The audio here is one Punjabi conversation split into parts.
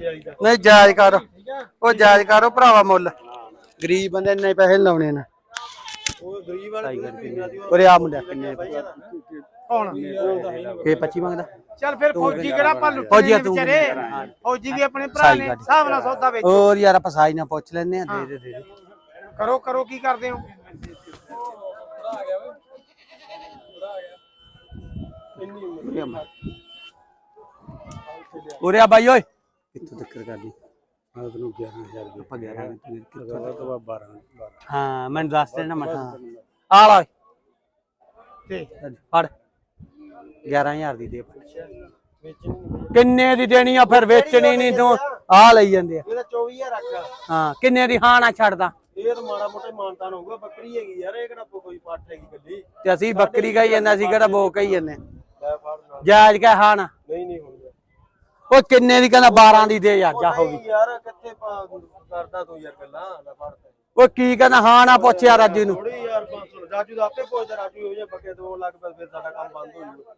ਨਹੀਂ ਜਾਇਜ਼ ਕਰ। ਆ ਉਹ ਜਾਇਜ਼ ਕਰੋ ਭਰਾਵਾ ਮੁੱਲ। ਗਰੀਬ ਬੰਦੇ ਨੇ ਪੈਸੇ ਨੀ ਲਾਉਣੇ ਨੇ ਉਹ ਗਰੀਬ ਵਾਲੇ ਉਰੇ ਆ ਮੁੰਡਾ ਕਿੰਨੇ ਕੌਣ? ਇਹ 25 ਮੰਗਦਾ। ਚੱਲ ਫਿਰ ਫੌਜੀ ਕਿਹੜਾ ਆਪਾਂ ਫੌਜੀ ਨੇ ਤੂੰ? ਵਿਚਾਰੇ? ਫੌਜੀ ਵੀ ਆਪਣੇ ਭਰਾ ਨੇ ਹਿਸਾਬ ਨਾਲ ਸੌਦਾ ਵੇਚ। ਹੋਰ ਯਾਰ ਆਪਾਂ ਸਾਈ ਨਾ ਪੁੱਛ ਲੈਨੇ ਆ ਦੇ ਦੇ ਦੇ ਦੇ। ਕਰੋ ਕਰੋ ਕੀ ਕਰਦੇ ਹੋ? ਆ। ਉਰੇ ਆ ਬਾਈ ਓਏ। ਕਿੱਥੋਂ ਤੱਕ ਕਰਦੀ ਹਾਂ ਤੈਨੂੰ 11000 ਰੁਪਏ। ਆਪਾਂ 11 ਕਿੱਥੋਂ ਲਗਾ ਤੋਂ 12 12 ਹਾਂ ਮੈਨੂੰ ਦੱਸ ਦੇਣਾ ਮਠਾ ਆ ਲਾ। ਤੇ ਫੜ। 11000 ਦੀ ਦੇ ਕਿੰਨੇ ਦੀ ਦੇਣੀ ਆ ਫਿਰ? ਵੇਚਣੀ ਨਹੀਂ ਤੂੰ। ਆ ਲਈ ਜਾਂਦੇ ਆ। ਇਹਦਾ 24000 ਰੱਖਾ। ਹਾਂ ਕਿੰਨੇ ਦੀ ਹਾਂ ਨਾ ਛੱਡਦਾ ਇਹ ਤਾਂ ਮਾੜਾ ਮੋਟਾ ਮਾਨਤਾਨ ਹੋਊਗਾ ਬੱਕਰੀ ਹੈਗੀ ਯਾਰ ਇਹ ਕਿਹੜਾ ਕੋਈ ਪੱਠ ਹੈਗੀ ਗੱਡੀ ਤੇ ਅਸੀਂ ਬੱਕਰੀ ਕਹੀ ਜਾਂਦੇ ਅਸੀਂ ਕਿਹੜਾ ਬੋ ਕਹੀ ਜਾਂਦੇ। ਜਾਇਜ਼ ਕਹ ਹਾਂ ਨਾ। ਨਹੀਂ ਨਹੀਂ ਹੋਣੀ ਉਹ ਕਿੰਨੇ ਦੀ ਕਹਿੰਦਾ 12 ਦੀ ਦੇ ਯਾਰ ਜਾ ਹੋ ਗਈ ਯਾਰ ਕਿੱਥੇ ਪਾ- ਕਰਦਾ ਤੂੰ ਯਾਰ ਗੱਲਾਂ ਫੜ ਉਹ ਕੀ ਕਹਿੰਦਾ ਹਾਂ ਨਾ ਪੁੱਛਿਆ ਰਾਜੂ ਨੂੰ। ਥੋੜੀ ਯਾਰ 500 ਰਾਜੂ ਦਾ ਆਪੇ ਪੁੱਛਦਾ ਰਾਜੂ ਹੋ ਜਾ ਬੱਕੇ 2 ਲੱਖ ਰੁਪਏ ਫਿਰ ਸਾਡਾ ਕੰਮ ਬੰਦ ਹੋ ਜੂਗਾ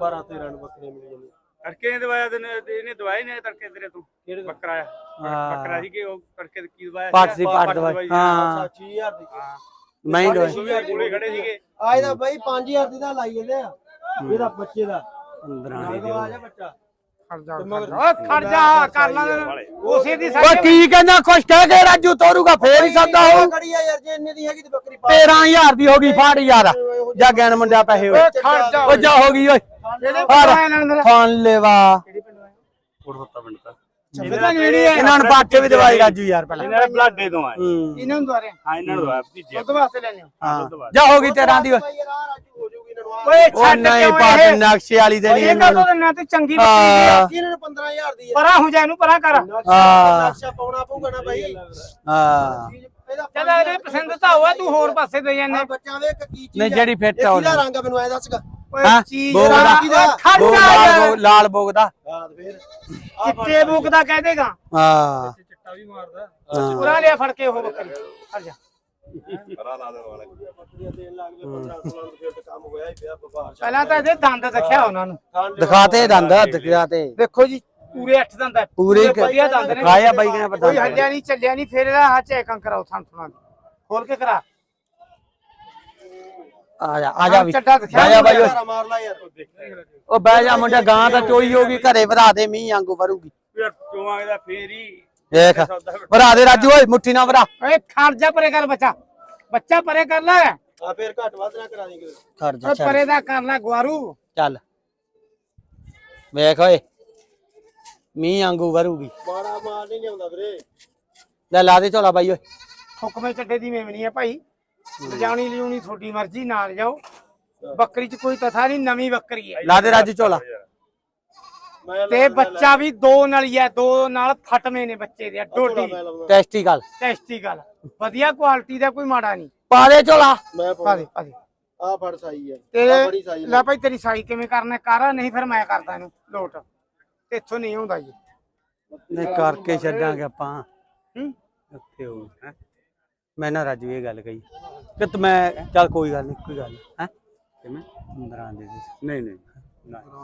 12 13 ਨੂੰ ਬੱਕਰੀਆਂ ਮਿਲ ਜਾਂਦੀਆਂ ਤੜਕੇ ਨੇ ਦਵਾਇਆ ਤੈਨੂੰ ਇਹਨੇ ਦਵਾਈ ਨੇ ਤੜਕੇ ਤੇਰੇ ਤੋਂ ਕਿਹੜੇ? ਬੱਕਰਾ ਆ ਬੱਕਰਾ ਸੀ ਕਿ ਉਹ ਤੜਕੇ ਤੇ ਕੀ ਦਵਾਇਆ ਪੱਟ ਸੀ ਪੱਟ ਦਵਾਈ। ਹਾਂ। 6000 ਦੀ। ਮੈਂ ਹੀ ਦਵਾਈ। ਵੀ ਕੋਲੇ ਖੜੇ ਸੀਗੇ। ਆਏ ਦਾ ਬਾਈ 5000 ਦੀ ਦਾ ਲਾਈ ਜਾਂਦੇ ਆ। ਇਹਦਾ ਬੱਚੇ ਦਾ। 15 ਦੀ ਆ ਜਾ ਬੱਚਾ। ਖੜ ਜਾ ਓਏ ਖੜ ਜਾ ਕਰ ਲਾਂ ਉਸੇ ਦੀ ਸਾਡੀ ਕੀ ਕਹਿੰਦਾ? ਕੁਛ ਕਹਿ ਕੇ ਰਾਜੂ ਤੋਰੂਗਾ ਫੇਰ ਹੀ ਸੌਦਾ ਹੋਊ। ਖੜੀ ਆ ਯਾਰ ਜੇ ਇੰਨੇ ਦੀ ਹੈਗੀ ਤੇ ਬੱਕਰੀ ਪਾ 13000 ਦੀ ਹੋ ਗਈ ਫਾੜ ਯਾਰ। ਜਾ ਗਿਆਨ ਮੁੰਡਿਆ ਪੈਸੇ ਓਏ ਖੜ ਜਾ ਓ ਜਾ ਹੋ ਗਈ ਓਏ। ਖਾਨ ਲੈਵਾ। ਕੋੜਵੱਤਾ ਪਿੰਡ ਦਾ ਇਹਨਾਂ ਨੂੰ ਪੱਟ ਵੀ ਦਵਾਈ ਰਾਜੂ ਯਾਰ ਪਹਿਲਾਂ। ਇਹਨਾਂ ਦੇ ਬਲਾਡੇ ਤੋਂ ਆਏ। ਹੂੰ। ਇਹਨਾਂ ਨੂੰ ਦੁਆਰੇ ਹਾਂ ਇਹਨਾਂ ਨੂੰ ਦਵਾਇਆ ਭਤੀਜੇ। ਦੁੱਧ ਵਾਸਤੇ ਲੈਣੇ ਹੋ? ਹਾਂ ਜਾ ਹੋ ਗਈ 13 ਦੀ ਓਏ। ਓਏ ਉਹ ਛੱਡ ਨਹੀਂ ਕਿਉਂ ਪੱਟ ਇਹ? ਨਕਸ਼ੇ ਵਾਲੀ ਦੇਣੀ ਇਹ ਇਹਨਾਂ ਕਦੋਂ ਨੂੰ। ਦਿਨਾਂ ਤੇ ਚੰਗੀ ਬੱਕਰੀ ਹੈ। ਹਾਂ ਇਹਨਾਂ ਨੂੰ 15000 ਦੀ ਹੈ ਪਰਾਂ ਹੋ ਜਾ ਇਹਨੂੰ ਪਰਾਂ ਕਰ। ਹਾਂ। ਨਕਸ਼ਾ ਪਾਉਣਾ ਪਊਗਾ ਨਾ ਬਾਈ। ਹਾਂ। ਇਹਦਾ ਚੱਲ ਇਹਦੇ ਪਸੰਦ ਤਾਂ ਹੋਇਆ ਤੂੰ ਹੋਰ ਪਾਸੇ ਦੇ ਜਾਂਦੇ। ਆ ਬੱਚਾ ਵੇਖ ਕੀ ਚੀਜ਼ ਨਹੀਂ ਆ। ਜਿਹੜੀ ਫਿੱਟ ਇਹ ਆ ਕਿਹਦਾ ਉਹ ਰੰਗ ਆ ਮੈਨੂੰ ਐ ਦੱਸਗਾ ਓਏ ਹਾਂ, ਚੀਜ਼ ਬੋਲ ਦਾ। ਦਾ। ਖੜ ਬੋਗ ਜਾ ਲਾਲ ਯਾਰ। ਬੋਗ- ਲਾਲ ਬੋਗ ਦਾ। ਹਾਂ ਤੇ ਫੇਰ ਚਿੱਟੇ ਬੂਕ ਦਾ ਕਹਿ ਦੇਗਾ। ਹਾਂ। ਚਿੱਟਾ ਵੀ ਮਾਰਦਾ। ਹਾਂ। ਪੂਰਾ ਲਿਆ ਫੜ ਕੇ ਉਹ ਬੱਕਰੀ। ਖੜ ਜਾ। ਬੱਕਰੀਆਂ ਦੇਣ ਲੱਗ ਪਏ 15 16 ਨੂੰ ਫਿਰ ਤਾਂ ਕੰਮ ਹੋਇਆ ਹੀ ਪਿਆ ਬਬਾਰ ਪਹਿਲਾਂ ਤਾਂ ਇਹਦੇ ਦੰਦ ਦਿਖਿਆ ਉਹਨਾਂ ਨੂੰ। ਦਿਖਾਤੇ ਦੰਦ ਦਿਖਾਤੇ ਦੇਖੋ ਜੀ ਪੂਰੇ 8 ਦੰਦ ਹੈ ਪੂਰੇ ਵਧੀਆ ਦੰਦ ਨੇ। ਖਾਇਆ ਬਾਈ ਨੇ ਪਤਾ ਕੋਈ ਹੱਲਿਆ ਨਹੀਂ ਚੱਲਿਆ ਨਹੀਂ ਫਿਰ ਇਹਦਾ ਹੱਥ ਚੈੱਕ ਕਰਾਓ ਸੰਤੁਣਾ ਖੋਲ ਕੇ ਕਰਾ। ਆ ਜਾ ਆ ਜਾ ਵੀ। ਬਹਿ ਜਾ ਬਾਈ ਓਏ ਮਾਰਾ ਮਾਰ ਲਾ ਯਾਰ। ਉਹ ਬਹਿ ਜਾ ਮੁੰਡਾ ਗਾਂ ਤਾਂ ਚੋਈ ਹੋਗੀ ਘਰੇ ਵਧਾ ਦੇ ਮੀਂਹ ਵਾਂਗੂ ਵਰੂਗੀ ਯਾਰ ਚੋਵਾਂਗੇ ਦਾ ਫੇਰ ਹੀ ਦੇਖ। ਭਰਾ ਦੇ ਰਾਜੂ ਓਏ ਮੁੱਠੀ ਨਾ ਭਰਾ। ਓਏ ਖੜ ਜਾ ਪਰੇ ਕਰ ਬੱਚਾ। ਬੱਚਾ ਪਰੇ ਕਰ ਲੈ। ਆ ਫੇਰ ਘੱਟ ਵੱਧ ਨਾ ਕਰਾ ਦੇਂਗੇ ਖੜ ਜਾ ਓਏ ਚੱਲ। ਪਰੇ ਦਾ ਕਰ ਲੈ ਗਵਾਰੂ ਚੱਲ। ਵੇਖ ਓਏ ਮੀਂਹ ਵਾਂਗੂ ਵਰੂਗੀ। ਮਾੜਾ ਮਾਲ ਨਹੀਂ ਲਿਆਉਂਦਾ ਵੀਰੇ। ਲੈ ਲਾ ਦੇ ਝੋਲਾ ਬਾਈ ਓਏ। ਹੁਕਮੇ ਚੱਡੇ ਦੀ ਮੇਵਣੀ ਹੈ ਭਾਈ। ਲਿਜਾਣੀ ਲਿਉਣੀ ਤੁਹਾਡੀ ਮਰਜ਼ੀ ਨਾਲ ਜਾਓ। ਬੱਕਰੀ 'ਚ ਕੋਈ ਤਥਾ ਨਹੀਂ ਨਵੀਂ ਬੱਕਰੀ ਹੈ ਲਾ ਦੇ ਰਾਜੂ ਝੋਲਾ। ਤੇ ਬੱਚਾ ਵੀ ਦੋ ਨਾਲ ਹੀ ਹੈ ਦੋ ਨਾਲ ਫਟਵੇਂ ਨੇ ਬੱਚੇ ਦੇ ਡੋਡੀ। ਮੈਂ ਲਾਉਂਦਾ। ਟੈਸਟੀ ਗੱਲ। ਟੈਸਟੀ ਗੱਲ। ਵਧੀਆ ਕੁਆਲਿਟੀ ਦਾ ਕੋਈ ਮਾੜਾ ਨਹੀਂ। ਪਾ ਦੇ ਝੋਲਾ। ਮੈਂ ਪਾ ਦੇ ਪਾ ਦੇ। ਆ ਫੜ ਸਾਈ ਹੈ ਤੇ ਆ ਬੜੀ ਸਾਈ ਲੈ ਭਾਈ ਤੇਰੀ ਸਾਈ ਕਿਵੇਂ ਕਰਨਾ? ਕਰ ਨਹੀਂ ਫਿਰ ਮੈਂ ਕਰਦਾ ਇਹਨੂੰ। ਲੋਟ। ਤੇ ਇੱਥੋਂ ਨਹੀਂ ਹੁੰਦਾ ਜੀ। ਨਹੀਂ ਕਰਕੇ ਛੱਡਾਂਗੇ ਆਪਾਂ। ਹੂੰ? ਉੱਥੇ ਹੋ। ਮੈਂ ਨਾ ਰਾਜੂ ਇਹ ਗੱਲ ਕਹੀ। ਕਿ ਤੂੰ ਮੈਂ ਚੱਲ ਕੋਈ ਗੱਲ ਨਹੀਂ ਕੋਈ ਗੱਲ ਹੈ? ਕਿਵੇਂ 15 ਦੇ ਨਹੀਂ।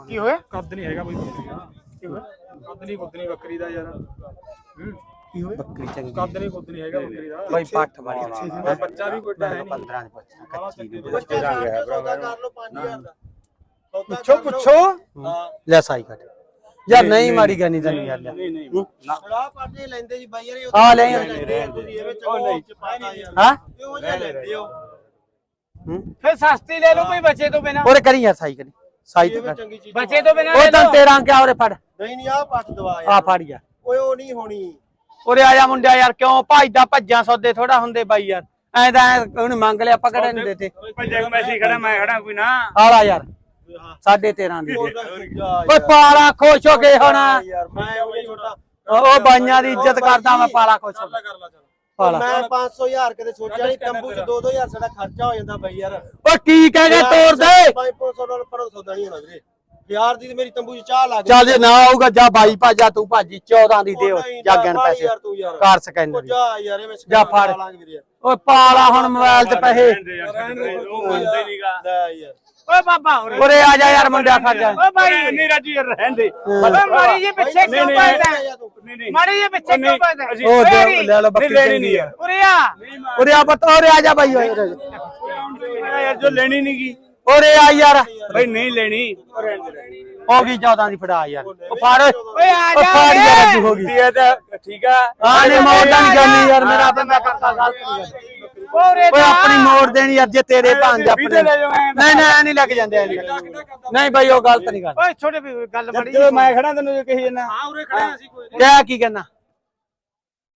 ਕੀ ਹੋਇਆ? ਕੱਦ ਨਹੀਂ ਹੈਗਾ ਕੋਈ ਕੱਦ ਨਹੀਂ ਕੁੱਦ ਨਹੀਂ ਬੱਕਰੀ ਦਾ ਯਾਰ। ਕੀ ਹੋਇਆ? ਬੱਕਰੀ ਚੰਗੀ ਕੱਦ ਨਹੀਂ ਕੁੱਦ ਨਹੀਂ ਹੈਗਾ ਬੱਕਰੀ ਦਾ। ਕੋਈ ਪੱਠ ਵਾਲੀ ਬੱਚਾ ਵੀ ਕੋਈ ਹੈ ਨਹੀਂ। 15 ਦੇ ਪੁੱਛਣਾ ਕੱਚੀ ਦੀ ਬੱਚਾ ਦਾ ਸੌਦਾ ਕਰ ਲਓ 5000 ਦਾ। ਪੁੱਛੋ। ਪੁੱਛੋ। ਹਾਂ। ਲੈ ਸਾਈ ਕੱਟ ਯਾਰ ਨਹੀਂ ਮਾਰੀ ਗਾਨੀ ਤੈਨੂੰ ਯਾਰ ਨਹੀਂ ਨਹੀਂ ਨਾ। ਸਲਾਹ ਪਾਟੇ ਲੈਂਦੇ ਜੀ ਬਾਈ ਯਾਰ ਆ ਲੈ ਤੁਸੀਂ ਐਵੇਂ ਚੰਗੋ ਹਾਂ? ਕਿਉਂ ਜਿਹਾ ਲੈਂਦੇ ਹੋ। ਹੂੰ? ਫਿਰ ਸਸਤੀ ਲੈ ਲਓ ਕੋਈ ਬੱਚੇ ਤੋਂ ਬਿਨਾ। ਉਹਰੇ ਕਰੀ ਯਾਰ ਸਾਈ ਕਰੀ। ਸਾਈ ਤੇ ਐਵੇਂ ਕਰ। ਚੰਗੀ ਚੀਜ਼ ਬੱਚੇ ਤੋਂ ਬਿਨਾ ਉਹ ਲੈ ਤਾਂ ਲਓ ਤੇਰਾ ਕਿਆ ਉਹਰੇ ਫੜ। ਨਹੀਂ ਨਹੀਂ ਆ ਪੱਟ ਦਵਾ ਆ ਯਾਰ। ਫੜ ਯਾਰ ਓਏ ਉਹ ਨਹੀਂ ਹੋਣੀ। ਉਰੇ ਆ ਜਾ ਮੁੰਡਿਆ ਯਾਰ ਕਿਉਂ? ਭੱਜਦਾ ਭੱਜਾਂ ਸੌਦੇ ਥੋੜਾ ਹੁੰਦੇ ਬਾਈ ਯਾਰ। ਐਂ ਤਾਂ ਐਂ ਉਹਨੇ ਮੰਗ ਲਿਆ ਆਪਾਂ ਕਿਹੜਾ ਨਹੀਂ ਦਿੱਤੇ। ਪੰਜੇ ਮੈਸੀ ਖੜਾ ਮੈਂ ਖੜਾ ਕੋਈ ਨਾ। ਆਲਾ ਯਾਰ। ਹਾਂ। ਸਾਢੇ 13 ਦੀ ਓਏ ਪਾਲਾ ਖੁਸ਼ ਹੋ ਗਏ ਹੁਣ। ਯਾਰ ਮੈਂ ਉਹ ਛੋਟਾ ਉਹ ਬਾਈਆਂ ਦੀ ਇੱਜ਼ਤ ਕਰਦਾ ਮੈਂ ਪਾਲਾ ਖੁਸ਼ ਹੋ ਕਰ ਲਾ ਚੱਲ। ਪਾਲਾ। ਮੈਂ 500000 ਕਦੇ ਸੋਚਿਆ ਨਹੀਂ ਤੰਬੂ ਚ 2-2000 ਸਾਡਾ ਖਰਚਾ ਹੋ ਜਾਂਦਾ ਬਾਈ ਯਾਰ। ਓ ਕੀ ਕਹਿ ਗਿਆ? ਤੋੜ ਦੇ। 500 ਡਾਲਰ ਪਰ ਸੌਦਾ ਨਹੀਂ ਹੋਣਾ ਵੀਰੇ। ਯਾਰ ਦੀ ਤੇ ਮੇਰੀ ਤੰਬੂ ਚ ਚਾਹ ਲੱਗ ਚੱਲ ਜੇ ਨਾ ਆਊਗਾ ਜਾ ਬਾਈ ਭਾਜਾ ਤੂੰ ਭਾਜੀ 14 ਦੀ ਦੇ ਜਾ ਗਿਣ ਪੈਸੇ। ਯਾਰ ਤੂੰ ਯਾਰ। ਕਾਰ ਜਾ ਯਾਰ ਐਵੇਂ ਜਾ ਫੜ। ਓਏ ਪਾਲਾ ਹੁਣ ਮੋਬਾਈਲ ਤੇ ਪੈਸੇ। ਉਹ ਮੰਨਦਾ ਹੀ ਨਹੀਂਗਾ ਲੈ ਯਾਰ। ਓਏ ਬਾਬਾ ਉਰੇ ਉਰੇ ਆ ਜਾ ਯਾਰ ਮੁੰਡਿਆ ਖੜ ਜਾ। ਓਏ ਭਾਈ ਨਹੀਂ ਰਾਜੂ ਯਾਰ ਰਹਿਣ ਦੇ। ਓਏ ਮਾੜੀ ਜੀ ਪਿੱਛੇ ਕਿਉਂ ਨਹੀਂ, ਪੈਦਾ ਨਹੀਂ ਨਹੀਂ ਮਾੜੀ ਜੀ ਪਿੱਛੇ ਕਿਉਂ ਉਹ ਓਏ ਦੇ ਰੀ, ਲੈ ਲਓ ਬੱਕਰੀ ਨਹੀਂ, ਲੈਣੀ ਨਹੀਂ ਆ। ਯਾਰ। ਉਰੇ ਆ। ਉਰੇ ਆ ਪੁੱਤ ਉਰੇ ਆ ਜਾ ਬਾਈ ਉਰੇ ਆ ਜਾ। ਯਾਰ ਜੋ ਲੈਣੀ ਨਹੀਂ ਉਰੇ ਆ ਯਾਰ। ਭਾਈ ਨਹੀਂ ਲੈਣੀ। ਦੇ ਹੋ ਗਈ 14 ਦੀ ਫੜਾ ਯਾਰ। ਉਹ ਫੜ। ਓਏ ਆ ਉਹ ਜਾ ਫੜ ਯਾਰ। ਅੱਜ ਹੋ ਗਈ। ਠੀਕ ਹੈ ਤਾਂ ਠੀਕ ਆ। ਆ ਨਹੀਂ ਮੋੜਦਾ ਨਹੀਂ ਜਾਨੀ ਯਾਰ ਮੇਰਾ ਬੰਦਾ ਕਰਤਾ ਗਲਤ ਨਹੀਂ। ਓਰੇ ਓਏ ਆਪਣੀ ਮੋੜ ਦੇਣੀ ਯਾਰ ਜੇ ਤੇਰੇ ਭਾਂਜ ਆਪਣੇ। ਨਹੀਂ ਨਹੀਂ ਐ ਨਹੀਂ ਲੱਗ ਜਾਂਦੇ। ਨਹੀਂ ਬਾਈ ਉਹ ਗਲਤ ਨਹੀਂ ਕਰਦਾ ਓਏ ਛੋਟੇ ਵੀ ਗੱਲ ਬੜੀ ਜਦੋਂ ਮੈਂ ਖੜਾ ਤੈਨੂੰ ਜੋ ਕਹੀ ਜਾਂਦਾ ਹਾਂ ਉਰੇ ਖੜੇ ਅਸੀਂ ਕੋਈ। ਕਿਆ ਕੀ ਕਹਿਣਾ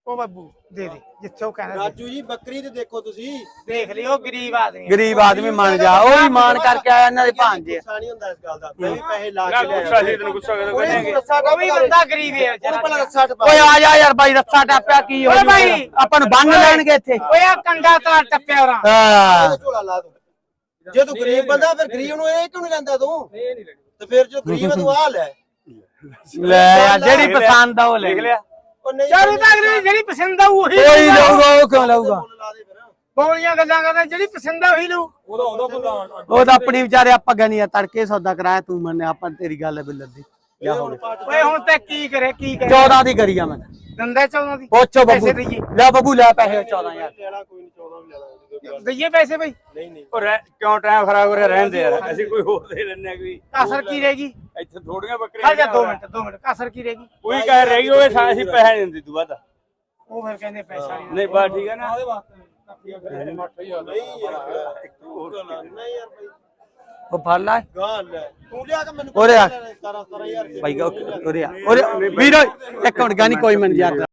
ਓ ਬਾਬੂ ਦੇ ਦੇ ਜਿੱਥੇ ਉਹ ਕਹਿਣਾ ਦੇ। ਰਾਜੂ ਜੀ ਬੱਕਰੀ ਤੇ ਦੇਖੋ ਤੁਸੀਂ। ਦੇਖ ਲਿਓ ਗਰੀਬ ਆਦਮੀ ਆ। ਗਰੀਬ ਆਦਮੀ ਮੰਨ ਜਾ ਉਹ ਵੀ ਮਾਨ ਕਰਕੇ ਆਇਆ ਇਹਨਾਂ ਦੇ ਭਾਂਜੇ ਗੁੱਸਾ ਨਹੀਂ ਹੁੰਦਾ ਇਸ ਗੱਲ ਦਾ। ਮੈਂ ਵੀ ਪੈਸੇ ਲਾ ਕੇ ਲਿਆ ਗੁੱਸਾ ਸੀ ਤੈਨੂੰ ਗੁੱਸਾ ਕਦੋਂ ਕਰਾਂਗੇ? ਉਹ ਵੀ ਬੰਦਾ ਗਰੀਬ ਹੈ ਉਹਨੂੰ ਪਹਿਲਾਂ ਜਰਾ ਰੱਸਾ ਟਪਾ। ਓਏ ਆ ਜਾ ਯਾਰ ਬਾਈ ਰੱਸਾ ਟਾਪਿਆ ਕੀ ਹੋ ਓਏ ਜੂਗਾ? ਬਾਈ। ਆਪਾਂ ਨੂੰ ਬੰਨ ਲੈਣਗੇ ਇੱਥੇ। ਓਏ ਆ ਕੰਡਾ ਤਾਂ ਟੱਪਿਆ ਉਰਾ। ਹਾਂ। ਇਹਦਾ ਝੋਲਾ ਲਾ ਤੂੰ। ਜੇ ਤੂੰ ਗਰੀਬ ਬੰਦਾ ਫਿਰ ਗਰੀਬ ਨੂੰ ਇਹ ਕਿਉਂ ਨਹੀਂ ਲੈਂਦਾ ਤੂੰ? ਤੇ ਫਿਰ ਜੋ ਗਰੀਬ ਹੈ ਤੂੰ ਆ ਲੈ। ਲੈ ਯਾਰ ਜਿਹੜੀ ਪਸੰਦ ਆ ਉਹ ਲੈ। ਦੇਖ ਲਿਆ। ਉਹ ਨਹੀਂ ਚਾਰੂ ਤਾਂ ਅਗਲੀ ਜਿਹੜੀ ਪਸੰਦ ਆ ਉਹੀ ਕੋਈ ਲਊਗਾ। ਲਊਗਾ ਉਹ ਕਿਉਂ ਲਊਗਾ? ਮੁੱਲ ਲਾ ਦੇ ਫਿਰ। ਬੋਲੀਆਂ ਗੱਲਾਂ ਕਰਦਾ ਜਿਹੜੀ ਪਸੰਦ ਆ ਉਹੀ ਲਊ। ਉਹਦਾ ਉਹਦਾ ਭੁੱਲਾ ਉਹ ਤਾਂ ਆਪਣੀ ਵਿਚਾਰੇ ਆਪਾਂ ਆ ਤੜਕੇ ਸੌਦਾ ਕਰਾਇਆ ਤੂੰ ਮੰਨੇ ਆਪਾਂ ਤੇਰੀ ਗੱਲ ਬਿੱਲਰ ਦੀ। ਹੁਣ ਓਏ ਹੁਣ ਤੇ ਕੀ ਕਰੇ ਕੀ ਕਰੇ? 14 ਦੀ ਕਰੀ ਆ ਮੈਂ। ਦੰਦਾ ਚੌਦਾਂ ਦੀ। ਪੁੱਛੋ ਬੱਬੂ। ਲੈ ਬੱਬੂ ਲੈ ਪੈਸੇ 14000 ਵਾਲਾ ਕੋਈ ਨਹੀਂ 14 ਵੀ ਲੈ। ਦਈਏ ਪੈਸੇ ਬਈ। ਨਹੀਂ ਨਹੀਂ। ਉਹ ਰਹਿ- ਕਿਉਂ ਟਾਈਮ ਖਰਾਬ ਹੋ ਰਿਹਾ? ਰਹਿਣ ਦੇ ਯਾਰ। ਅਸੀਂ ਕੋਈ ਹੋਰ ਦੇ ਲੈਣੇ ਕੋਈ। ਕਸਰ ਕੀ ਰਹੇਗੀ ਇੱਥੇ ਥੋੜੀਆਂ ਬੱਕਰੀਆਂ ਖੜ ਜਾ 2 ਮਿੰਟ 2 ਮਿੰਟ। ਕਸਰ ਕੀ ਰਹੇਗੀ ਕੋਈ ਕਹਿ ਰਹਿ ਗਈ ਹੋਵੇ ਸਾ- ਅਸੀਂ ਪੈਸੇ ਨਹੀਂ ਦਿੰਦੇ ਤੂੰ ਬਾਅਦ ਉਹ ਫਿਰ ਕਹਿੰਦੇ ਪੈਸਾ ਨਹੀਂ ਨਹੀਂ ਬਾ ਠੀਕ ਹੈ ਨਾ। ਨਹੀਂ ਯਾਰ ਨਹੀਂ ਯਾਰ ਭਾਈ ਉਹ ਫੜ ਲੈ। ਗਾਂ ਲੈ ਤੂੰ ਲਿਆ ਕੇ ਮੈਨੂੰ ਉਰੇ ਆ। 17 17000 ਭਾਈ ਉਰੇ ਆ। ਉਰੇ ਵੀਰੋ ਇੱਕ ਮਿੰਟ ਗਾਨੀ ਕੋਈ ਮਿੰਟ ਯਾਰ।